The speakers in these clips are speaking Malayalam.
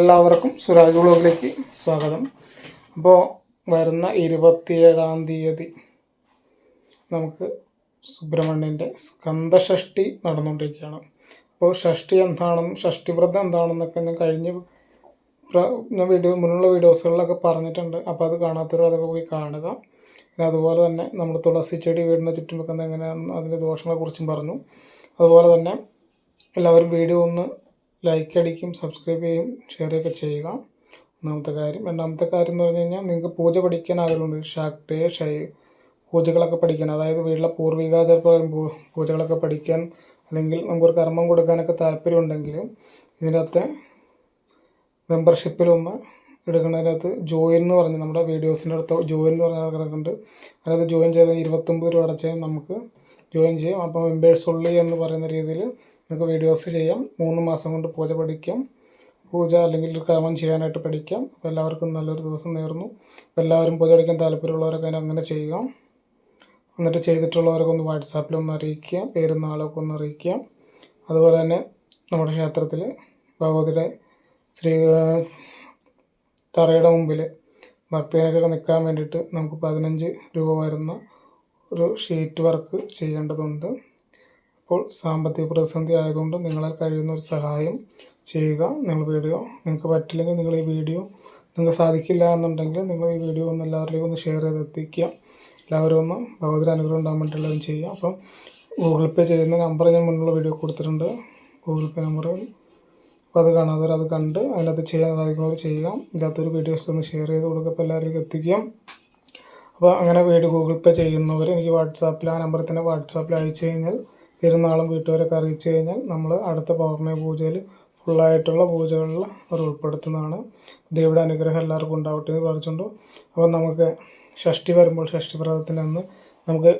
എല്ലാവർക്കും സുരാജ് വ്ളോഗിലേക്ക് സ്വാഗതം. അപ്പോൾ വരുന്ന ഇരുപത്തിയേഴാം തീയതി നമുക്ക് സുബ്രഹ്മണ്യന്റെ സ്കന്ദഷഷ്ടി നടന്നുകൊണ്ടിരിക്കുകയാണ്. അപ്പോൾ ഷഷ്ടി എന്താണെന്നും ഷഷ്ടിവ്രതം എന്താണെന്നൊക്കെ ഞാൻ കഴിഞ്ഞ ഞാൻ വീഡിയോ മുന്നുള്ള വീഡിയോസുകളിലൊക്കെ പറഞ്ഞിട്ടുണ്ട്. അപ്പോൾ അത് കാണാത്തവർ അതൊക്കെ പോയി കാണുക. പിന്നെ അതുപോലെ തന്നെ നമ്മൾ തുളസി ചെടി വീടിന് ചുറ്റും വെക്കുന്നത് എങ്ങനെയാണെന്ന് അതിന്റെ ദോഷങ്ങളെക്കുറിച്ചും പറഞ്ഞു. അതുപോലെ തന്നെ എല്ലാവരും വീഡിയോ ഒന്ന് ലൈക്ക് അടിക്കും സബ്സ്ക്രൈബ് ചെയ്യും ഷെയറൊക്കെ ചെയ്യുക. ഒന്നാമത്തെ കാര്യം. രണ്ടാമത്തെ കാര്യം എന്ന് പറഞ്ഞു കഴിഞ്ഞാൽ നിങ്ങൾക്ക് പൂജ പഠിക്കാൻ ആഗ്രഹമുണ്ട്. ശാക്തേ ഷൈ പൂജകളൊക്കെ പഠിക്കാൻ. അതായത് വീട്ടിലെ പൂർവികാചാരപ്രകാരം പൂജകളൊക്കെ പഠിക്കാൻ അല്ലെങ്കിൽ നമുക്കൊരു കർമ്മം കൊടുക്കാനൊക്കെ താല്പര്യമുണ്ടെങ്കിൽ ഇതിനകത്തെ മെമ്പർഷിപ്പിലൊന്ന് എടുക്കുന്നതിനകത്ത് ജോയിൻ എന്ന് പറഞ്ഞ് നമ്മുടെ വീഡിയോസിന്റെ അടുത്ത് ജോയിൻ എന്ന് പറഞ്ഞ കിടക്കുന്നുണ്ട് അതിനകത്ത് ജോയിൻ ചെയ്ത് ഇരുപത്തൊമ്പത് രൂപ അടച്ചാൽ നമുക്ക് ജോയിൻ ചെയ്യാം. അപ്പോൾ മെമ്പേഴ്സ് ഉള്ളി എന്ന് പറയുന്ന രീതിയിൽ നിങ്ങൾക്ക് വീഡിയോസ് ചെയ്യാം. മൂന്ന് മാസം കൊണ്ട് പൂജ പഠിക്കാം. പൂജ അല്ലെങ്കിൽ കർമ്മം ചെയ്യാനായിട്ട് പഠിക്കാം. അപ്പോൾ എല്ലാവർക്കും നല്ലൊരു ദിവസം നേർന്നു. എല്ലാവരും പൂജ പഠിക്കാൻ താല്പര്യമുള്ളവരൊക്കെ അങ്ങനെ ചെയ്യുക എന്നിട്ട് ചെയ്തിട്ടുള്ളവരൊക്കെ ഒന്ന് വാട്സാപ്പിൽ ഒന്ന് അറിയിക്കുക. പേരും നാളൊക്കെ ഒന്ന് അറിയിക്കുക. അതുപോലെ തന്നെ നമ്മുടെ ക്ഷേത്രത്തിൽ ഭഗവതിയുടെ ശ്രീ തറയുടെ മുമ്പിൽ ഭക്തനൊക്കെ നിൽക്കാൻ വേണ്ടിയിട്ട് നമുക്ക് പതിനഞ്ച് രൂപ വരുന്ന ഒരു ഷീറ്റ് വർക്ക് ചെയ്യേണ്ടതുണ്ട്. അപ്പോൾ സാമ്പത്തിക പ്രതിസന്ധി ആയതുകൊണ്ട് നിങ്ങളാൽ കഴിയുന്ന ഒരു സഹായം ചെയ്യുക. നിങ്ങൾ വീഡിയോ നിങ്ങൾക്ക് പറ്റില്ലെങ്കിൽ നിങ്ങൾ ഈ വീഡിയോ നിങ്ങൾക്ക് സാധിക്കില്ല എന്നുണ്ടെങ്കിൽ നിങ്ങൾ ഈ വീഡിയോ ഒന്ന് എല്ലാവരിലേക്കും ഒന്ന് ഷെയർ ചെയ്ത് എത്തിക്കുക. എല്ലാവരും ഒന്ന് ഭഗവതി അനുഗ്രഹം ഉണ്ടാകാൻ വേണ്ടി എല്ലാവരും ചെയ്യുക. അപ്പം ഗൂഗിൾ പേ ചെയ്യുന്ന നമ്പർ ഞാൻ മുന്നുള്ള വീഡിയോ കൊടുത്തിട്ടുണ്ട്. ഗൂഗിൾ പേ നമ്പർ അപ്പോൾ അത് കാണാത്തവർ അത് കണ്ട് അതിനകത്ത് ചെയ്യാൻ സാധിക്കുന്നവർ ചെയ്യുക. ഇല്ലാത്തൊരു വീഡിയോസ് ഒന്ന് ഷെയർ ചെയ്ത് കൊടുക്കുക. അപ്പോൾ എല്ലാവരിലേക്കും എത്തിക്കുക. അപ്പോൾ അങ്ങനെ വീഡിയോ ഗൂഗിൾ പേ ചെയ്യുന്നവർ എനിക്ക് വാട്സാപ്പിൽ ആ നമ്പറിൽ തന്നെ വാട്സാപ്പിൽ അയച്ചു കഴിഞ്ഞാൽ പെരുന്നാളും വീട്ടുകാരൊക്കെ അറിയിച്ചു കഴിഞ്ഞാൽ നമ്മൾ അടുത്ത പൗർണമി പൂജയിൽ ഫുള്ളായിട്ടുള്ള പൂജകളിൽ അവർ ഉൾപ്പെടുത്തുന്നതാണ്. ദേവിയുടെ അനുഗ്രഹം എല്ലാവർക്കും ഉണ്ടാവട്ടെ എന്ന് പ്രാർത്ഥിച്ചുകൊണ്ട് അപ്പോൾ നമുക്ക് ഷഷ്ടി വരുമ്പോൾ ഷഷ്ടി വ്രതത്തിന്റെ അന്ന് നമുക്ക്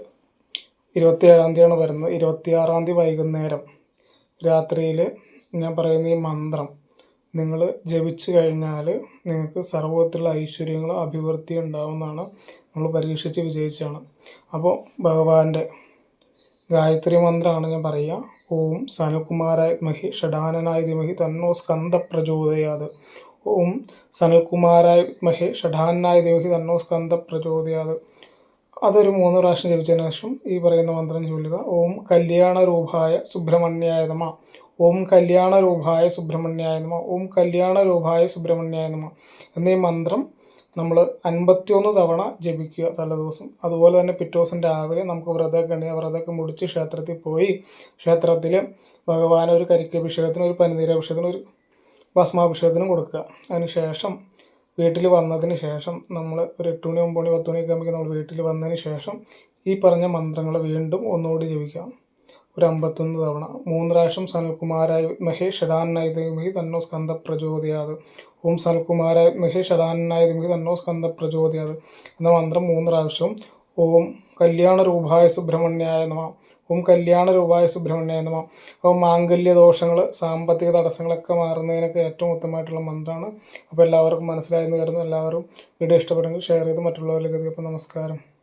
ഇരുപത്തിയേഴാം തീയതിയാണ് വരുന്നത്. ഇരുപത്തിയാറാം തീയതി വൈകുന്നേരം രാത്രിയിൽ ഞാൻ പറയുന്ന ഈ മന്ത്രം നിങ്ങൾ ജപിച്ചു കഴിഞ്ഞാൽ നിങ്ങൾക്ക് സർവത്തിലുള്ള ഐശ്വര്യങ്ങളും അഭിവൃദ്ധിയും ഉണ്ടാവുന്നതാണ് നമ്മൾ പരീക്ഷിച്ച് വിജയിച്ചാണ് അപ്പോൾ ഭഗവാന്റെ ഗായത്രി മന്ത്രമാണ് ഞാൻ പറയുക. ഓം സനൽകുമാരായ മഹി ഷഡാനനായ ധിമഹി തന്നോ സ്കന്ദ പ്രചോദയാത് ഓം സനൽകുമാരായ മഹി ഷഡാനനായ ധിമഹി തന്നോ സ്കന്ദ പ്രചോദയാത് അതൊരു മൂന്ന് പ്രാവശ്യം ജപിച്ചതിന് ശേഷം ഈ പറയുന്ന മന്ത്രം ചൊല്ലുക. ഓം കല്യാണ രൂപായ സുബ്രഹ്മണ്യായ ഓം കല്യാണ രൂപായ സുബ്രഹ്മണ്യായ ഓം കല്യാണ രൂപായ സുബ്രഹ്മണ്യായ എന്നീ മന്ത്രം നമ്മൾ അൻപത്തിയൊന്ന് തവണ ജപിക്കുക തലേദിവസം അതുപോലെ തന്നെ പിറ്റേ ദിവസം രാവിലെ നമുക്ക് വ്രതമൊക്കെ ഉണ്ടെങ്കിൽ വ്രതമൊക്കെ മുടിച്ച് ക്ഷേത്രത്തിൽ പോയി ക്ഷേത്രത്തിൽ ഭഗവാൻ ഒരു കരിക്കഭിഷേകത്തിന് ഒരു പനിനീരാഭിഷേകത്തിന് ഒരു ഭസ്മാഭിഷേകത്തിനും കൊടുക്കുക. അതിനുശേഷം വീട്ടിൽ വന്നതിന് ശേഷം നമ്മൾ ഒരു എട്ട് മണി ഒമ്പത് മണി പത്ത് മണിയൊക്കെ ആകുമ്പോൾ നമ്മൾ വീട്ടിൽ വന്നതിന് ശേഷം ഈ പറഞ്ഞ മന്ത്രങ്ങൾ വീണ്ടും ഒന്നുകൂടി ജപിക്കാം ഒരു അമ്പത്തൊന്ന് തവണ. മൂന്ന് പ്രാവശ്യം സനൽകുമാരായ മഹേഷ് ഷഡാനായ ദേവി തന്നോ സ്കന്ധ പ്രചോദയാത് ഓം സനൽകുമാരായ മഹേഷ് ഷഡാനായ ദേവി തന്നോ സ്കന്ധ പ്രചോദയാത് എന്ന മന്ത്രം മൂന്ന് പ്രാവശ്യവും ഓം കല്യാണ രൂപായ സുബ്രഹ്മണ്യായ നമ. ഓം കല്യാണ രൂപായ സുബ്രഹ്മണ്യായ നമ. ഓം മാംഗല്യ ദോഷങ്ങൾ സാമ്പത്തിക തടസ്സങ്ങളൊക്കെ മാറുന്നതിനൊക്കെ ഏറ്റവും ഉത്തമമായിട്ടുള്ള മന്ത്രമാണ് അപ്പോൾ എല്ലാവർക്കും മനസ്സിലായെന്ന് കരുതുന്നു. എല്ലാവരും വീഡിയോ ഇഷ്ടപ്പെടുമെങ്കിൽ ഷെയർ ചെയ്ത് മറ്റുള്ളവരിലേക്ക് എത്തി അപ്പോൾ നമസ്കാരം.